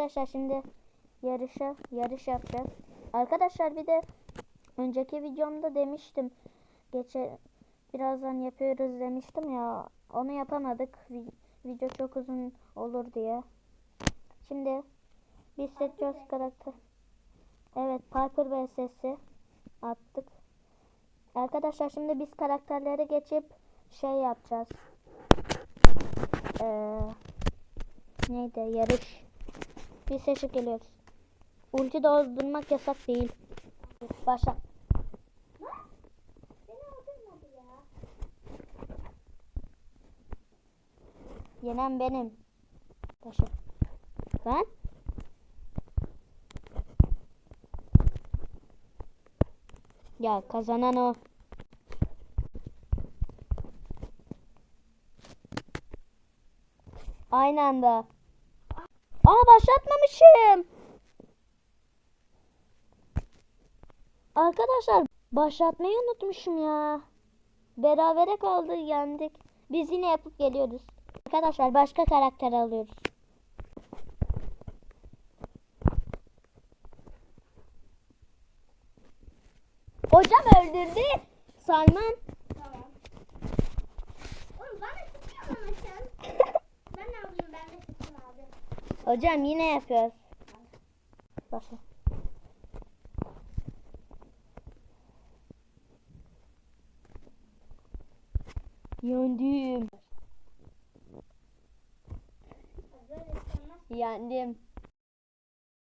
Arkadaşlar şimdi yarışa yarış yapacağız. Arkadaşlar bir de önceki videomda demiştim. Geçe birazdan yapıyoruz demiştim ya. Onu yapamadık. Vi- Video çok uzun olur diye. Şimdi biz seçiyoruz karakter. Evet Piper VS'si attık. Arkadaşlar şimdi biz karakterlere geçip şey yapacağız. Ee, neydi yarış. Biz seçip geliyoruz. Ulti doldurmak yasak değil. Başla. Yenen benim. Başla. Ben? Ya kazanan o. Aynı anda. Aa başlatmamışım. Arkadaşlar başlatmayı unutmuşum ya. Berabere kaldı yendik. Biz yine yapıp geliyoruz. Arkadaşlar başka karakter alıyoruz. Hocam öldürdü. Salman. Hocam yine yapıyoruz. Başla. Yendim. Yendim.